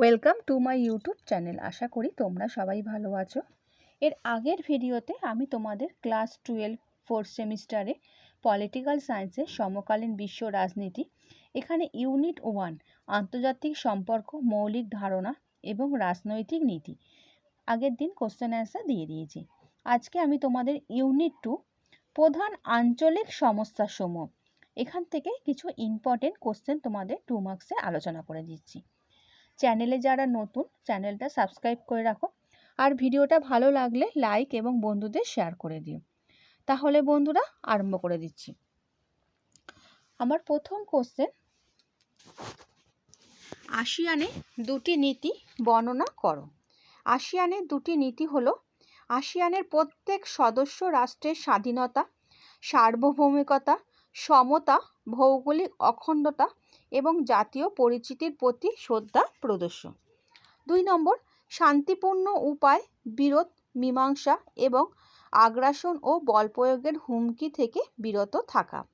Welcome to my YouTube channel আশা করি তোমরা সবাই ভালো আছো। এর আগের ভিডিওতে আমি তোমাদের ক্লাস টুয়েলভ ফোর্থ সেমিস্টারে পলিটিক্যাল সায়েন্সের সমকালীন বিশ্ব রাজনীতি, এখানে ইউনিট ওয়ান আন্তর্জাতিক সম্পর্ক, মৌলিক ধারণা এবং রাজনৈতিক নীতি, আগের দিন কোশ্চেন অ্যান্সার দিয়ে দিয়েছি। আজকে আমি তোমাদের ইউনিট টু প্রধান আঞ্চলিক সমস্যাসমূহ, এখান থেকে কিছু ইম্পর্টেন্ট কোশ্চেন তোমাদের টু মার্কসে আলোচনা করে দিচ্ছি। চ্যানেলে যারা নতুন, চ্যানেলটা সাবস্ক্রাইব করে রাখো। আর ভিডিওটা ভালো লাগলে লাইক এবং বন্ধুদের শেয়ার করে দিও। তাহলে বন্ধুরা, আরম্ভ করে দিচ্ছি। আমার প্রথম কোশ্চেন আসিয়ানে দুটি নীতি বর্ণনা করো। আসিয়ানের দুটি নীতি হলো, আসিয়ানের প্রত্যেক সদস্য রাষ্ট্রের স্বাধীনতা, সার্বভৌমিকতা, সমতা, ভৌগোলিক অখণ্ডতা এবং জাতীয় পরিচিতির প্রতি শ্রদ্ধা প্রদর্শন। দুই নম্বর, শান্তিপূর্ণ উপায়, বিরোধ, মীমাংসা এবং আগ্রাসন ও বল প্রয়োগের হুমকি থেকে বিরত থাকা।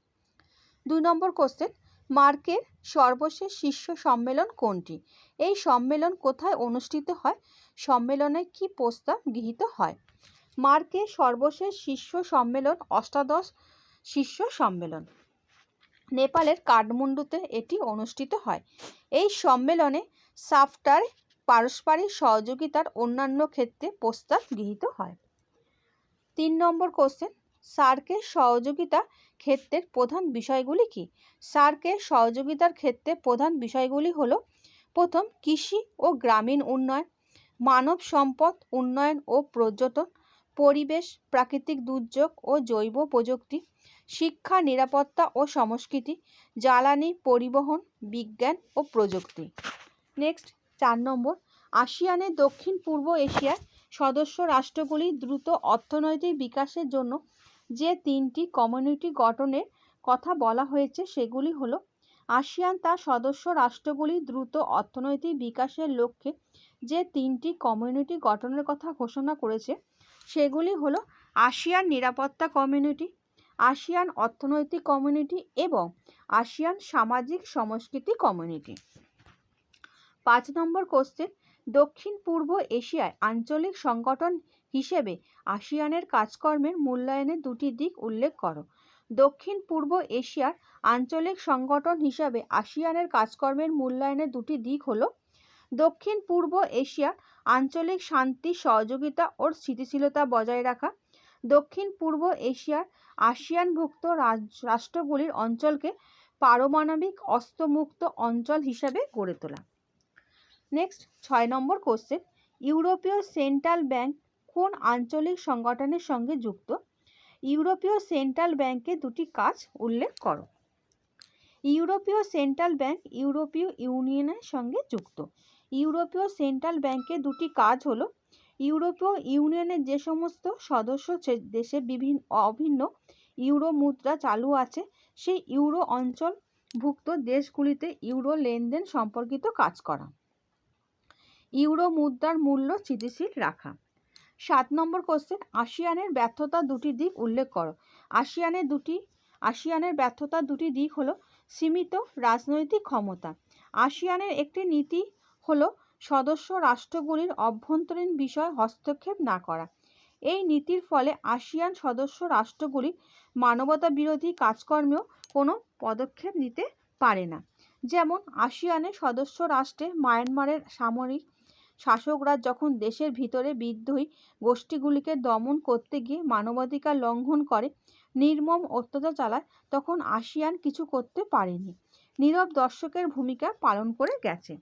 দুই নম্বর কোশ্চেন মার্কের সর্বশেষ শীর্ষ সম্মেলন কোনটি? এই সম্মেলন কোথায় অনুষ্ঠিত হয়? সম্মেলনে কি প্রস্তাব গৃহীত হয়? মার্কের সর্বশেষ শীর্ষ সম্মেলন অষ্টাদশ শীর্ষ সম্মেলন। নেপালের কাঠমান্ডুতে এটি অনুষ্ঠিত হয়। এই সম্মেলনে সাফটার পারস্পরিক সহযোগিতার অন্যান্য ক্ষেত্রে প্রস্তাব গৃহীত হয়। তিন নম্বর কোশ্চেন সার্কের সহযোগিতা ক্ষেত্রের প্রধান বিষয়গুলি কি? সার্কের সহযোগিতার ক্ষেত্রে প্রধান বিষয়গুলি হল, প্রথম, কৃষি ও গ্রামীণ উন্নয়ন, মানব সম্পদ উন্নয়ন ও পর্যটন, পরিবেশ, প্রাকৃতিক দুর্যোগ ও জৈব প্রযুক্তি শিক্ষা, নিরাপত্তা ও সংস্কৃতি, জ্বালানি, পরিবহন, বিজ্ঞান ও প্রযুক্তি। নেক্সট চার নম্বর, আসিয়ানের দক্ষিণ পূর্ব এশিয়ার সদস্য রাষ্ট্রগুলি দ্রুত অর্থনৈতিক বিকাশের জন্য যে তিনটি কমিউনিটি গঠনের কথা বলা হয়েছে সেগুলি হলো, আসিয়ান তার সদস্য রাষ্ট্রগুলি দ্রুত অর্থনৈতিক বিকাশের লক্ষ্যে যে তিনটি কমিউনিটি গঠনের কথা ঘোষণা করেছে, সেগুলি হলো, আসিয়ান নিরাপত্তা কমিউনিটি আসিয়ান অর্থনৈতিক কমিউনিটি এবং আসিয়ান সামাজিক সংস্কৃতি কমিউনিটি পাঁচ নম্বর কোশ্চেন দক্ষিণ পূর্ব এশিয়ায় আঞ্চলিক সংগঠন হিসেবে আসিয়ানের কাজকর্মের মূল্যায়নের দুটি দিক উল্লেখ করো। দক্ষিণ পূর্ব এশিয়ার আঞ্চলিক সংগঠন হিসাবে আসিয়ানের কাজকর্মের মূল্যায়নের দুটি দিক হলো, দক্ষিণ পূর্ব এশিয়ার আঞ্চলিক শান্তি, সহযোগিতা ও স্থিতিশীলতা বজায় রাখা দক্ষিণ, পূর্ব এশিয়ার আসিয়ানভুক্ত রাষ্ট্রগুলির অঞ্চলকে পারমাণবিক অস্ত্রমুক্ত অঞ্চল হিসাবে গড়ে তোলা। নেক্সট ছয় নম্বর কোশ্চেন ইউরোপীয় সেন্ট্রাল ব্যাংক কোন আঞ্চলিক সংগঠনের সঙ্গে যুক্ত? ইউরোপীয় সেন্ট্রাল ব্যাংকের দুটি কাজ উল্লেখ করো। ইউরোপীয় সেন্ট্রাল ব্যাংক ইউরোপীয় ইউনিয়নের সঙ্গে যুক্ত। ইউরোপীয় সেন্ট্রাল ব্যাংকের দুটি কাজ হলো ইউরোপীয় ইউনিয়নের যে সমস্ত সদস্য দেশে বিভিন্ন অভিন্ন ইউরো মুদ্রা চালু আছে, সেই ইউরো অঞ্চলভুক্ত দেশগুলিতে ইউরো লেনদেন সম্পর্কিত কাজ করা। ইউরো মুদ্রার মূল্য স্থিতিশীল রাখা। সাত নম্বর কোশ্চেন আসিয়ানের ব্যর্থতা দুটি দিক উল্লেখ করো। আসিয়ানের দুটি, আসিয়ানের ব্যর্থতার দুটি দিক হলো সীমিত রাজনৈতিক ক্ষমতা। আসিয়ানের একটি নীতি হলো সদস্য রাষ্ট্রগুলির অভ্যন্তরীণ বিষয় হস্তক্ষেপ না করা। এই নীতির ফলে আসিয়ান সদস্য রাষ্ট্রগুলি মানবতা বিরোধী কাজকর্মেও কোনো পদক্ষেপ নিতে পারে না। যেমন আসিয়ানের সদস্য রাষ্ট্রে মায়ানমারের সামরিক শাসকরা যখন দেশের ভিতরে বিদ্রোহী গোষ্ঠীগুলিকে দমন করতে গিয়ে মানবাধিকার লঙ্ঘন করে, নির্মম অত্যাচার চালায়, তখন আসিয়ান কিছু করতে পারেনি। নীরব দর্শকের ভূমিকা পালন করে গেছে।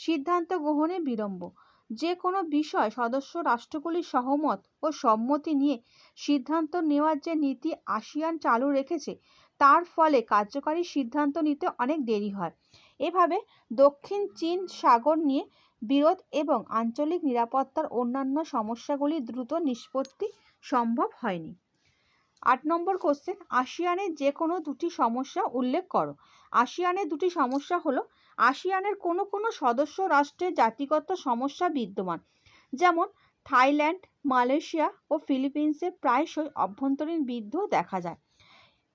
সিদ্ধান্ত গ্রহণে বিলম্ব। যে কোনো বিষয় সদস্য রাষ্ট্রগুলির সহমত ও সম্মতি নিয়ে সিদ্ধান্ত নেওয়ার যে নীতি আসিয়ান চালু রেখেছে, তার ফলে কার্যকারী সিদ্ধান্ত নিতে অনেক দেরি হয়। এভাবে দক্ষিণ চীন সাগর নিয়ে বিরোধ এবং আঞ্চলিক নিরাপত্তার অন্যান্য সমস্যাগুলি দ্রুত নিষ্পত্তি সম্ভব হয়নি। আট নম্বর কোশ্চেন আসিয়ানের যে কোনো দুটি সমস্যা উল্লেখ করো। আসিয়ানের দুটি সমস্যা হলো আসিয়ানের কোনো কোনো সদস্য রাষ্ট্রের জাতিগত সমস্যা বিদ্যমান। যেমন, থাইল্যান্ড, মালয়েশিয়া ও ফিলিপিন্সে প্রায়শই অভ্যন্তরীণ বিদ্রোহ দেখা যায়।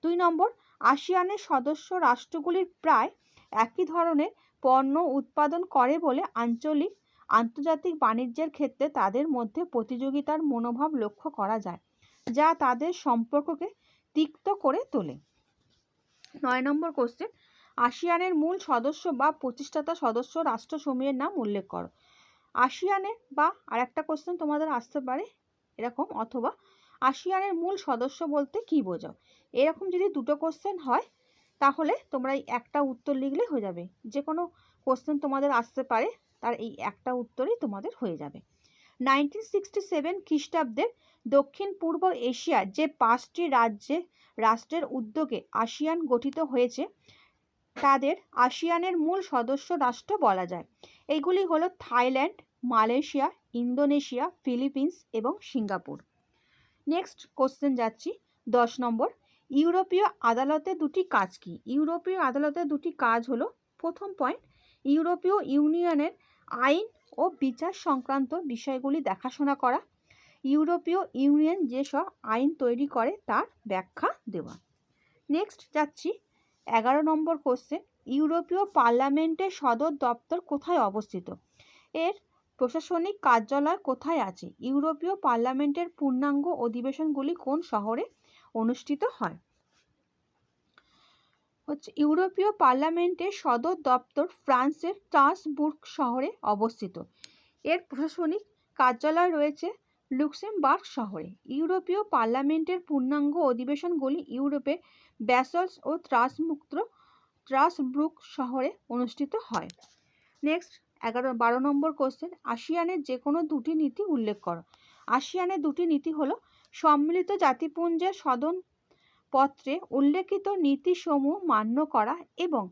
দুই নম্বর, আসিয়ানের সদস্য রাষ্ট্রগুলির প্রায় একই ধরনের পণ্য উৎপাদন করে বলে আঞ্চলিক, আন্তর্জাতিক বাণিজ্যের ক্ষেত্রে তাদের মধ্যে প্রতিযোগিতার মনোভাব লক্ষ্য করা যায়, যা তাদের সম্পর্ককে তিক্ত করে তোলে। নয় নম্বর কোশ্চেন আসিয়ানের মূল সদস্য বা প্রতিষ্ঠাতা সদস্য রাষ্ট্রসমূহের নাম উল্লেখ করো। আসিয়ানের বা আরেকটা কোশ্চেন তোমাদের আসতে পারে, এরকম, অথবা আসিয়ানের মূল সদস্য বলতে কি বোঝাও? এরকম যদি দুটো কোশ্চেন হয়, তাহলে তোমরা এই একটা উত্তর লিখলে হয়ে যাবে। যে কোনো কোশ্চেন তোমাদের আসতে পারে, তার এই একটা উত্তরই তোমাদের হয়ে যাবে। নাইনটিন সিক্সটি সেভেন খ্রিস্টাব্দের দক্ষিণ পূর্ব এশিয়ার যে পাঁচটি রাজ্যে, রাষ্ট্রের উদ্যোগে আসিয়ান গঠিত হয়েছে তাদের আসিয়ানের মূল সদস্য রাষ্ট্র বলা যায়। এইগুলি হলো থাইল্যান্ড, মালয়েশিয়া, ইন্দোনেশিয়া, ফিলিপিন্স এবং সিঙ্গাপুর। নেক্সট কোশ্চেন যাচ্ছি। দশ নম্বর, ইউরোপীয় আদালতে দুটি কাজ কি? ইউরোপীয় আদালতে দুটি কাজ হলো, প্রথম পয়েন্ট ইউরোপীয় ইউনিয়নের আইন ও বিচার সংক্রান্ত বিষয়গুলি দেখাশোনা করা। ইউরোপীয় ইউনিয়ন যেসব আইন তৈরি করে তার ব্যাখ্যা দেওয়া। নেক্সট যাচ্ছি এগারো নম্বর কোশ্চেন ইউরোপীয় পার্লামেন্টের সদর দপ্তর কোথায় অবস্থিত? এর প্রশাসনিক কার্যালয় কোথায় আছে? ইউরোপীয় পার্লামেন্টের পূর্ণাঙ্গ অধিবেশনগুলি কোন শহরে অনুষ্ঠিত হয়? হচ্ছে ইউরোপীয় পার্লামেন্টের সদর দপ্তর ফ্রান্সের ট্রান্সবুর্গ শহরে অবস্থিত। এর প্রশাসনিক কার্যালয় রয়েছে লুক্সেমবার্গ শহরে ইউরোপীয় পার্লামেন্টের পূর্ণাঙ্গ অধিবেশনগুলি ইউরোপে ব্যাসলস ও ত্রাসমুক্ত ট্রাসব্রুক শহরে অনুষ্ঠিত হয়। নেক্সট, এগারো, বারো নম্বর কোশ্চেন। আসিয়ানের যে কোনো দুটি নীতি উল্লেখ করো। আসিয়ানের দুটি নীতি হলো সম্মিলিত জাতিপুঞ্জের সদন পত্রে উল্লেখিত নীতিসমূহ মান্য করা এবং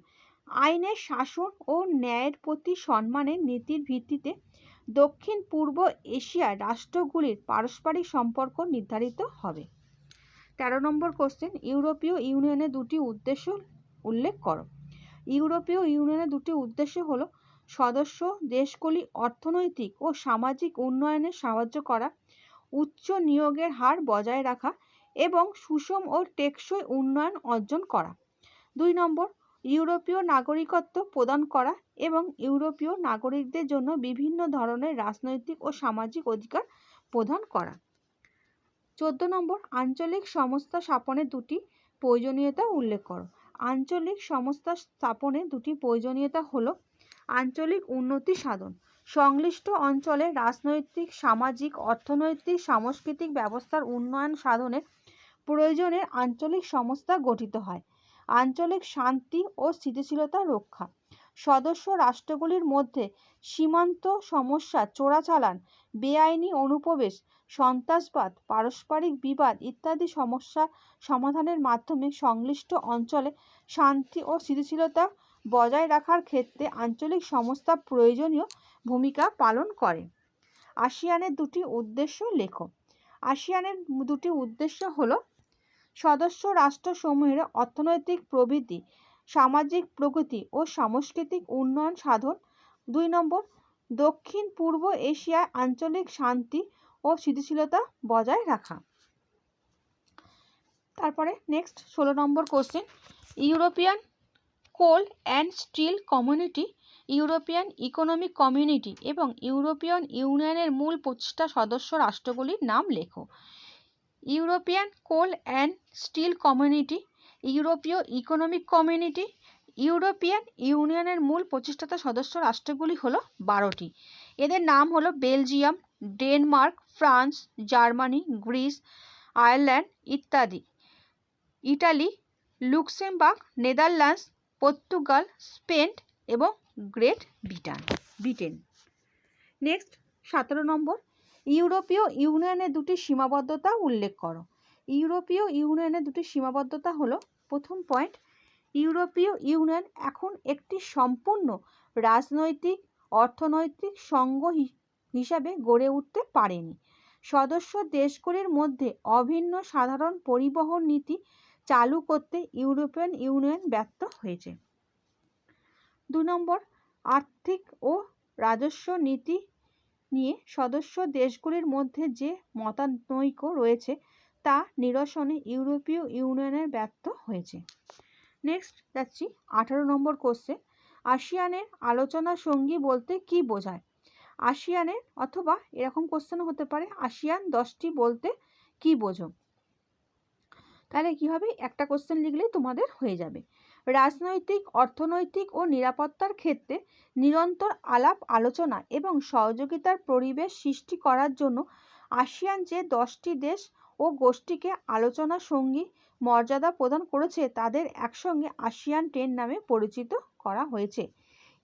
আইনের শাসন ও ন্যায়ের প্রতি সম্মানের নীতির ভিত্তিতে দক্ষিণ পূর্ব এশিয়ার রাষ্ট্রগুলির পারস্পরিক সম্পর্ক নির্ধারিত হবে। তেরো নম্বর কোশ্চেন ইউরোপীয় ইউনিয়নের দুটি উদ্দেশ্য উল্লেখ করো। ইউরোপীয় ইউনিয়নের দুটি উদ্দেশ্য হলো সদস্য দেশগুলি অর্থনৈতিক ও সামাজিক উন্নয়নে সাহায্য করা, উচ্চ নিয়োগের হার বজায় রাখা এবং সুষম ও টেকসই উন্নয়ন অর্জন করা। দুই নম্বর ইউরোপীয় নাগরিকত্ব প্রদান করা এবং ইউরোপীয় নাগরিকদের জন্য বিভিন্ন ধরনের রাজনৈতিক ও সামাজিক অধিকার প্রদান করা। চোদ্দ নম্বর, আঞ্চলিক সংস্থা স্থাপনের দুটি প্রয়োজনীয়তা উল্লেখ করো। আঞ্চলিক সংস্থা স্থাপনে দুটি প্রয়োজনীয়তা হলো আঞ্চলিক উন্নতি সাধন, সংশ্লিষ্ট অঞ্চলে রাজনৈতিক, সামাজিক, অর্থনৈতিক, সাংস্কৃতিক ব্যবস্থার উন্নয়ন সাধনে প্রয়োজনে আঞ্চলিক সংস্থা গঠিত হয়। আঞ্চলিক শান্তি ও স্থিতিশীলতা রক্ষা। সদস্য রাষ্ট্রগুলির মধ্যে সীমান্ত সমস্যা চোরাচালান, বেআইনি অনুপ্রবেশ, সন্ত্রাসবাদ, পারস্পরিক বিবাদ ইত্যাদি সমস্যা সমাধানের মাধ্যমে সংশ্লিষ্ট অঞ্চলে শান্তি ও স্থিতিশীলতা বজায় রাখার ক্ষেত্রে আঞ্চলিক সংস্থা প্রয়োজনীয় ভূমিকা পালন করে। আসিয়ানের দুটি উদ্দেশ্য লেখো। আসিয়ানের দুটি উদ্দেশ্য হলো সদস্য রাষ্ট্রসমূহের অর্থনৈতিক প্রবৃদ্ধি, সামাজিক প্রগতি ও সাংস্কৃতিক উন্নয়ন সাধন। দুই নম্বর, দক্ষিণ পূর্ব এশিয়ায় আঞ্চলিক শান্তি ও স্থিতিশীলতা বজায় রাখা। তারপরে নেক্সট ষোলো নম্বর question European coal and steel community, European economic community এবং ইউরোপিয়ান ইউনিয়নের মূল প্রতিষ্ঠা সদস্য রাষ্ট্রগুলির নাম লেখো। European coal and steel community, ইউরোপীয় ইকোনমিক কমিউনিটি, ইউরোপিয়ান ইউনিয়নের মূল প্রতিষ্ঠাতা সদস্য রাষ্ট্রগুলি হলো বারোটি। এদের নাম হলো Belgium, Denmark, France, Germany, Greece, Ireland ইত্যাদি। Italy, Luxembourg, Netherlands, Portugal, Spain এবং গ্রেট ব্রিটান। ব্রিটেন। নেক্সট, সতেরো নম্বর ইউরোপীয় ইউনিয়নের দুটি সীমাবদ্ধতা উল্লেখ করো। ইউরোপীয় ইউনিয়নের দুটি সীমাবদ্ধতা হলো, প্রথম পয়েন্ট ইউরোপীয় ইউনিয়ন এখন একটি সম্পূর্ণ রাজনৈতিক, অর্থনৈতিক সংঘ হিসাবে গড়ে উঠতে পারেনি। সদস্য দেশগুলির মধ্যে অভিন্ন সাধারণ পরিবহন নীতি চালু করতে ইউরোপিয়ান ইউনিয়ন ব্যর্থ হয়েছে। দু নম্বর, আর্থিক ও রাজস্ব নীতি নিয়ে সদস্য দেশগুলির মধ্যে যে মতানৈক্য রয়েছে, তা নিরসনে ইউরোপীয় ইউনিয়নের ব্যর্থ হয়েছে। নেক্সট যাচ্ছি আঠারো নম্বর কোশ্চেন আসিয়ানের আলোচনা সঙ্গী বলতে কি বোঝায়? আসিয়ানের অথবা এরকম কোশ্চেন হতে পারে, আসিয়ান দশটি বলতে কি বোঝো? তাহলে কি হবে? একটা কোশ্চেন লিখলেই তোমাদের হয়ে যাবে। রাজনৈতিক, অর্থনৈতিক ও নিরাপত্তার ক্ষেত্রে নিরন্তর আলাপ আলোচনা এবং সহযোগিতার পরিবেশ সৃষ্টি করার জন্য আসিয়ান যে দশটি দেশ ও গোষ্ঠীকে আলোচনা সঙ্গী মর্যাদা প্রদান করেছে তাদের একসঙ্গে আসিয়ান টেন নামে পরিচিত করা হয়েছে।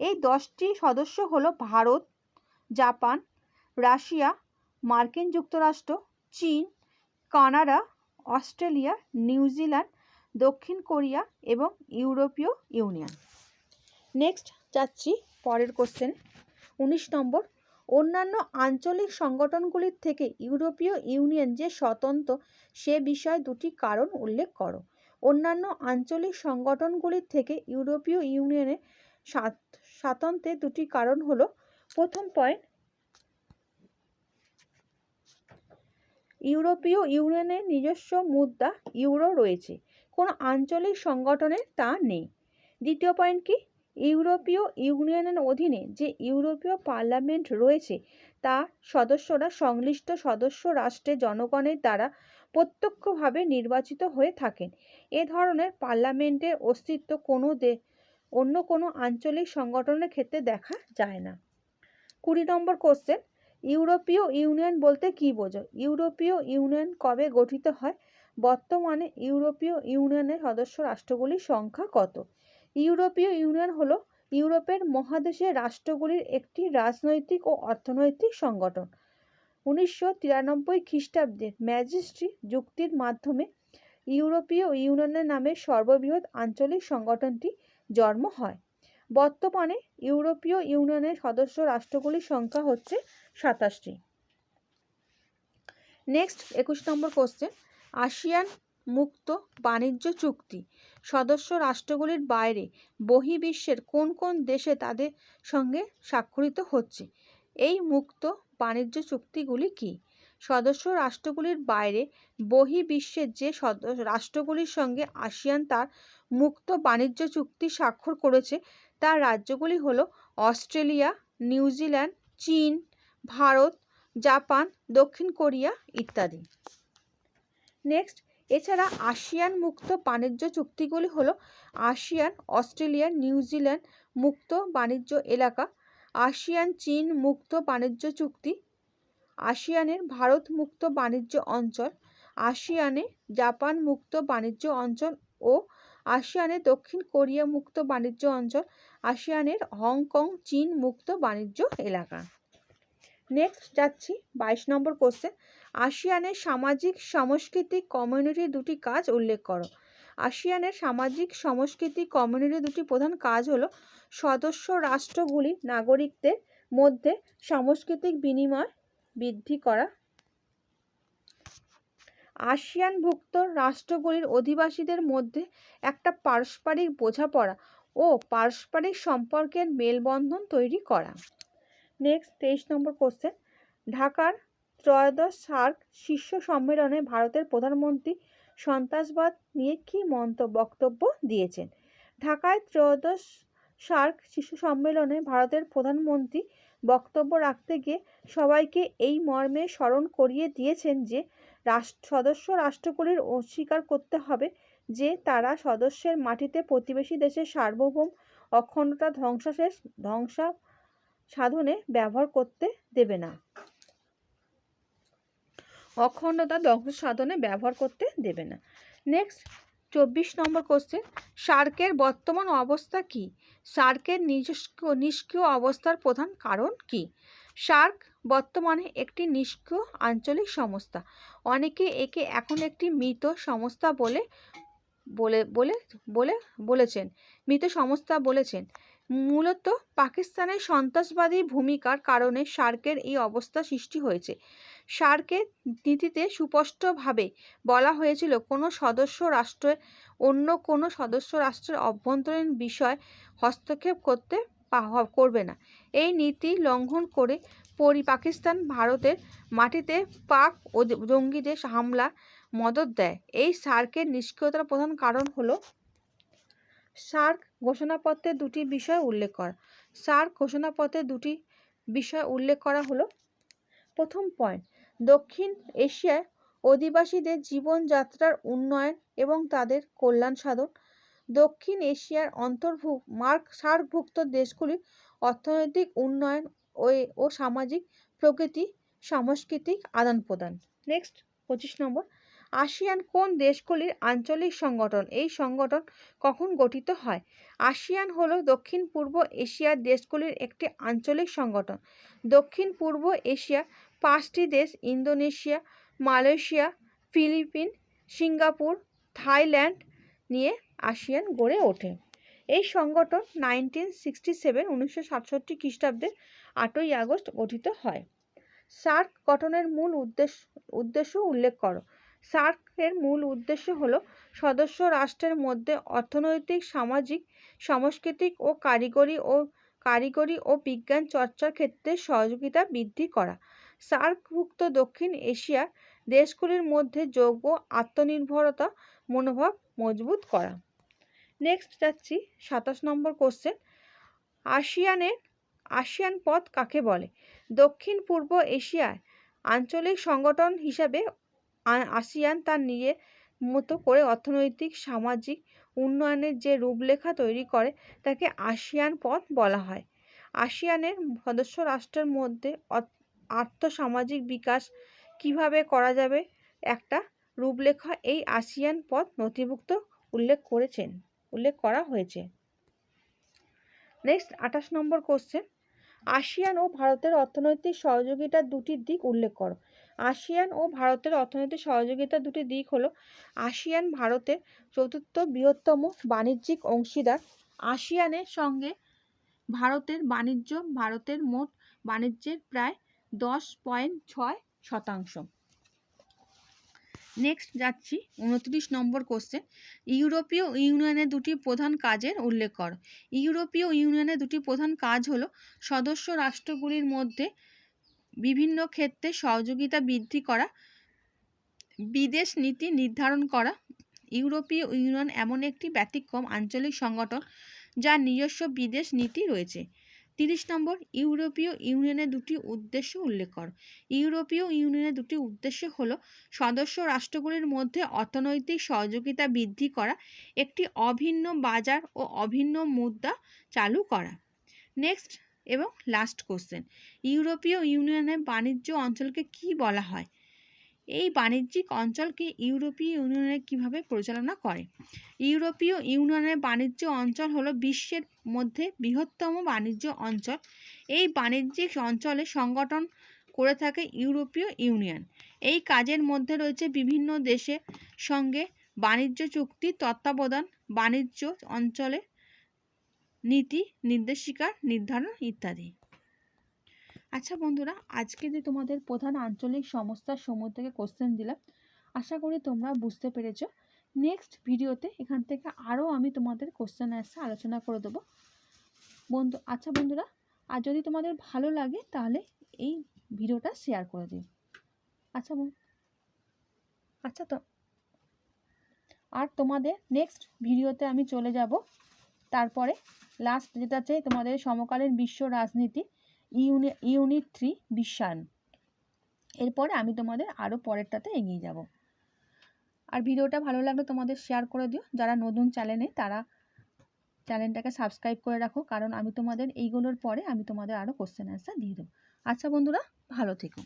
এই দশটি সদস্য হলো ভারত, জাপান, রাশিয়া, মার্কিন যুক্তরাষ্ট্র, চীন, কানাডা, অস্ট্রেলিয়া, নিউজিল্যান্ড দক্ষিণ কোরিয়া এবং ইউরোপীয় ইউনিয়ন। নেক্সট যাচ্ছি পরের কোশ্চেন উনিশ নম্বর, অন্যান্য আঞ্চলিক সংগঠনগুলির থেকে ইউরোপীয় ইউনিয়ন যে স্বতন্ত্র, সে বিষয়ে দুটি কারণ উল্লেখ করো। অন্যান্য আঞ্চলিক সংগঠনগুলির থেকে ইউরোপীয় ইউনিয়নের স্বাতন্ত্র্যের দুটি কারণ হলো, প্রথম পয়েন্ট ইউরোপীয় ইউনিয়নের নিজস্ব মুদ্রা ইউরো রয়েছে। কোনো আঞ্চলিক সংগঠনের তা নেই। দ্বিতীয় পয়েন্ট কি? ইউরোপীয় ইউনিয়নের অধীনে যে ইউরোপীয় পার্লামেন্ট রয়েছে, তা সদস্যরা সংশ্লিষ্ট সদস্য রাষ্ট্রের জনগণের দ্বারা প্রত্যক্ষভাবে নির্বাচিত হয়ে থাকেন। এ ধরনের পার্লামেন্টের অস্তিত্ব কোনো অন্য কোনো আঞ্চলিক সংগঠনের ক্ষেত্রে দেখা যায় না। কুড়ি নম্বর কোশ্চেন ইউরোপীয় ইউনিয়ন বলতে কী বোঝো? ইউরোপীয় ইউনিয়ন কবে গঠিত হয়? বর্তমানে ইউরোপীয় ইউনিয়নের সদস্য রাষ্ট্রগুলির সংখ্যা কত? ইউরোপীয় ইউনিয়ন হলো ইউরোপের মহাদেশের রাষ্ট্রগুলির একটি রাজনৈতিক ও অর্থনৈতিক সংগঠন। উনিশশো তিরানব্বই খ্রিস্টাব্দে ম্যাজিস্ট্রি যুক্তির মাধ্যমে ইউরোপীয় ইউনিয়নের নামে সর্ববৃহৎ আঞ্চলিক সংগঠনটি জন্ম হয়। বর্তমানে ইউরোপীয় ইউনিয়নের সদস্য রাষ্ট্রগুলির সংখ্যা হচ্ছে সাতাশটি। নেক্সট, একুশ নম্বর কোশ্চেন আসিয়ান মুক্ত বাণিজ্য চুক্তি। সদস্য রাষ্ট্রগুলির বাইরে বহির্বিশ্বের কোন কোন দেশে তাদের সঙ্গে স্বাক্ষরিত হচ্ছে? এই মুক্ত বাণিজ্য চুক্তিগুলি কি? সদস্য রাষ্ট্রগুলির বাইরে বহির্বিশ্বের যে সদস্য রাষ্ট্রগুলির সঙ্গে আসিয়ান তার মুক্ত বাণিজ্য চুক্তি স্বাক্ষর করেছে, তার রাজ্যগুলি হল অস্ট্রেলিয়া, নিউজিল্যান্ড, চীন, ভারত, জাপান, দক্ষিণ কোরিয়া ইত্যাদি। নেক্সট এছাড়া আসিয়ান মুক্ত বাণিজ্য চুক্তিগুলি হলো আসিয়ান অস্ট্রেলিয়া নিউজিল্যান্ড মুক্ত বাণিজ্য এলাকা, আসিয়ান চীন মুক্ত বাণিজ্য চুক্তি, আসিয়ানের ভারত মুক্ত বাণিজ্য অঞ্চল, আসিয়ানে জাপান মুক্ত বাণিজ্য অঞ্চল ও আসিয়ানে দক্ষিণ কোরিয়া মুক্ত বাণিজ্য অঞ্চল, আসিয়ানের হংকং চীন মুক্ত বাণিজ্য এলাকা। নেক্সট যাচ্ছি বাইশ নম্বর কোশ্চেন আসিয়ানের সামাজিক, সাংস্কৃতিক কমিউনিটির দুটি কাজ উল্লেখ করো। আসিয়ানের সামাজিক, সাংস্কৃতিক কমিউনিটির দুটি প্রধান কাজ হলো সদস্য রাষ্ট্রগুলির নাগরিকদের মধ্যে সাংস্কৃতিক বিনিময় বৃদ্ধি করা। আসিয়ানভুক্ত রাষ্ট্রগুলির অধিবাসীদের মধ্যে একটা পারস্পরিক বোঝাপড়া ও পারস্পরিক সম্পর্কের মেলবন্ধন তৈরি করা। নেক্সট তেইশ নম্বর কোশ্চেন ঢাকার ত্রয়োদশ সার্ক শীর্ষ সম্মেলনে ভারতের প্রধানমন্ত্রী সন্ত্রাসবাদ নিয়ে কী মন্তব্য বক্তব্য দিয়েছেন? ঢাকায় ত্রয়োদশ সার্ক শীর্ষ সম্মেলনে ভারতের প্রধানমন্ত্রী বক্তব্য রাখতে গিয়ে সবাইকে এই মর্মে স্মরণ করিয়ে দিয়েছেন যে রাষ্ট্র সদস্য রাষ্ট্রগুলির অস্বীকার করতে হবে যে, তারা সদস্যের মাটিতে প্রতিবেশী দেশের সার্বভৌম অখণ্ডতা ধ্বংসাশেষ, ধ্বংসা সাধনে ব্যবহার করতে দেবে না। অখণ্ডতা ধ্বংস সাধনে ব্যবহার করতে দেবে না। নেক্সট চব্বিশ নম্বর কোশ্চেন সার্কের বর্তমান অবস্থা কি? সার্কের নিজস্ব নিষ্ক্রিয় অবস্থার প্রধান কারণ কি? সার্ক বর্তমানে একটি নিষ্ক্রিয় আঞ্চলিক সংস্থা। অনেকে একে এখন একটি মৃত সংস্থা বলে বলে বলে বলে, বলেছেন। মৃত সংস্থা বলেছেন। মূলত পাকিস্তানের সন্ত্রাসবাদী ভূমিকার কারণে সার্কের এই অবস্থা সৃষ্টি হয়েছে। সার্কের নীতিতে সুস্পষ্টভাবে বলা হয়েছিল, কোনো সদস্য রাষ্ট্রের, অন্য কোনো সদস্য রাষ্ট্রের অভ্যন্তরীণ বিষয় হস্তক্ষেপ করতে করবে না। এই নীতি লঙ্ঘন করে পরি, পাকিস্তান ভারতের মাটিতে পাক ও জঙ্গিদের হামলা মদত দেয়। এই সার্কের নিষ্ক্রিয়তার প্রধান কারণ হলো সার্ক ঘোষণাপত্রে দুটি বিষয় উল্লেখ করা। সার্ক ঘোষণাপত্রে দুটি বিষয় উল্লেখ করা হলো। প্রথম পয়েন্ট দক্ষিণ এশিয়ায় অধিবাসীদের জীবনযাত্রার উন্নয়ন এবং তাদের কল্যাণ সাধন। দক্ষিণ এশিয়ার অন্তর্ভুক্ত মার্ক, সার্কভুক্ত দেশগুলির অর্থনৈতিক উন্নয়ন ও ও সামাজিক, প্রকৃতি, সাংস্কৃতিক আদান প্রদান নেক্সট পঁচিশ নম্বর আসিয়ান কোন দেশগুলির আঞ্চলিক সংগঠন? এই সংগঠন কখন গঠিত হয়? আসিয়ান হলো দক্ষিণ পূর্ব এশিয়ার দেশগুলির একটি আঞ্চলিক সংগঠন। দক্ষিণ পূর্ব এশিয়ার পাঁচটি দেশ Indonesia, Malaysia, Philippine, Singapore, Thailand নিয়ে আসিয়ান গড়ে ওঠে। এই সংগঠন নাইনটিন সিক্সটি সেভেন, উনিশশো সাতষট্টি খ্রিস্টাব্দে আটই আগস্ট গঠিত হয়। সার্ক গঠনের মূল উদ্দেশ্য উদ্দেশ্য উল্লেখ করো। সার্কের মূল উদ্দেশ্য হল সদস্য রাষ্ট্রের মধ্যে অর্থনৈতিক, সামাজিক, সাংস্কৃতিক ও কারিগরি ও কারিগরি ও বিজ্ঞান চর্চার ক্ষেত্রে সহযোগিতা বৃদ্ধি করা। সার্কভুক্ত দক্ষিণ এশিয়ার দেশগুলির মধ্যে যোগ্য, আত্মনির্ভরতা মনোভাব মজবুত করা। নেক্সট যাচ্ছি সাতাশ নম্বর কোশ্চেন আসিয়ানের আসিয়ান পথ কাকে বলে? দক্ষিণ পূর্ব এশিয়ায় আঞ্চলিক সংগঠন হিসাবে আসিয়ান তার নিজের মতো করে অর্থনৈতিক, সামাজিক উন্নয়নের যে রূপরেখা তৈরি করে, তাকে আসিয়ান পথ বলা হয়। আসিয়ানের সদস্য রাষ্ট্রের মধ্যে আর্থসামাজিক বিকাশ কীভাবে করা যাবে? একটা রূপরেখা এই আসিয়ান পথ নথিভুক্ত উল্লেখ করেছেন, উল্লেখ করা হয়েছে। নেক্সট আঠাশ নম্বর কোশ্চেন আসিয়ান ও ভারতের অর্থনৈতিক সহযোগিতার দুটি দিক উল্লেখ করো। আসিয়ান ও ভারতের অর্থনৈতিক সহযোগিতার দুটি দিক হলো, আসিয়ান ভারতের চতুর্থ বৃহত্তম বাণিজ্যিক অংশীদার। আসিয়ানের সঙ্গে ভারতের বাণিজ্য, ভারতের মোট বাণিজ্যের প্রায় দশ পয়েন্ট ছয় শতাংশ। নেক্সট যাচ্ছি, উনত্রিশ নম্বর কোশ্চেন ইউরোপীয় ইউনিয়নের দুটি প্রধান কাজের উল্লেখ করো। ইউরোপীয় ইউনিয়নের দুটি প্রধান কাজ হলো, সদস্য রাষ্ট্রগুলির মধ্যে বিভিন্ন ক্ষেত্রে সহযোগিতা বৃদ্ধি করা, বিদেশ নীতি নির্ধারণ করা। ইউরোপীয় ইউনিয়ন এমন একটি ব্যতিক্রম আঞ্চলিক সংগঠন, যার নিজস্ব বিদেশ নীতি রয়েছে। তিরিশ নম্বর, ইউরোপীয় ইউনিয়নের দুটি উদ্দেশ্য উল্লেখ করো। ইউরোপীয় ইউনিয়নের দুটি উদ্দেশ্য হলো সদস্য রাষ্ট্রগুলির মধ্যে অর্থনৈতিক সহযোগিতা বৃদ্ধি করা, একটি অভিন্ন বাজার ও অভিন্ন মুদ্রা চালু করা। নেক্সট এবং লাস্ট কোশ্চেন ইউরোপীয় ইউনিয়নের বাণিজ্য অঞ্চলকে কি বলা হয়? এই বাণিজ্যিক অঞ্চলকে ইউরোপীয় ইউনিয়নে কীভাবে পরিচালনা করে? ইউরোপীয় ইউনিয়নের বাণিজ্য অঞ্চল হলো বিশ্বের মধ্যে বৃহত্তম বাণিজ্য অঞ্চল। এই বাণিজ্যিক অঞ্চলে সংগঠন করে থাকে ইউরোপীয় ইউনিয়ন। এই কাজের মধ্যে রয়েছে বিভিন্ন দেশের সঙ্গে বাণিজ্য চুক্তি, তত্ত্বাবধান, বাণিজ্য অঞ্চলে নীতি নির্দেশিকার নির্ধারণ ইত্যাদি। আচ্ছা বন্ধুরা, আজকে যে তোমাদের প্রধান আঞ্চলিক সমস্যার সমূহ থেকে কোশ্চেন দিলাম, আশা করি তোমরা বুঝতে পেরেছ। নেক্সট ভিডিওতে এখান থেকে আরও আমি তোমাদের কোশ্চেন অ্যান্সার আলোচনা করে দেবো। বন্ধু আচ্ছা বন্ধুরা, আর যদি তোমাদের ভালো লাগে তাহলে এই ভিডিওটা শেয়ার করে দিও। আচ্ছা আচ্ছা তো, আর তোমাদের নেক্সট ভিডিওতে আমি চলে যাব। তারপরে লাস্ট যেটা চাই তোমাদের সমকালীন বিশ্ব রাজনীতি ইউনি, ইউনিট থ্রি বিশ্বায়ন এরপরে আমি তোমাদের আরও পরেরটাতে এগিয়ে যাব। আর ভিডিওটা ভালো লাগলে তোমাদের শেয়ার করে দিও। যারা নতুন চ্যানেলে তারা চ্যানেলটাকে সাবস্ক্রাইব করে রাখো। কারণ আমি তোমাদের এইগুলোর পরে আমি তোমাদের আরও কোশ্চেন অ্যান্সার দিয়ে দেবো। আচ্ছা বন্ধুরা, ভালো থেকো।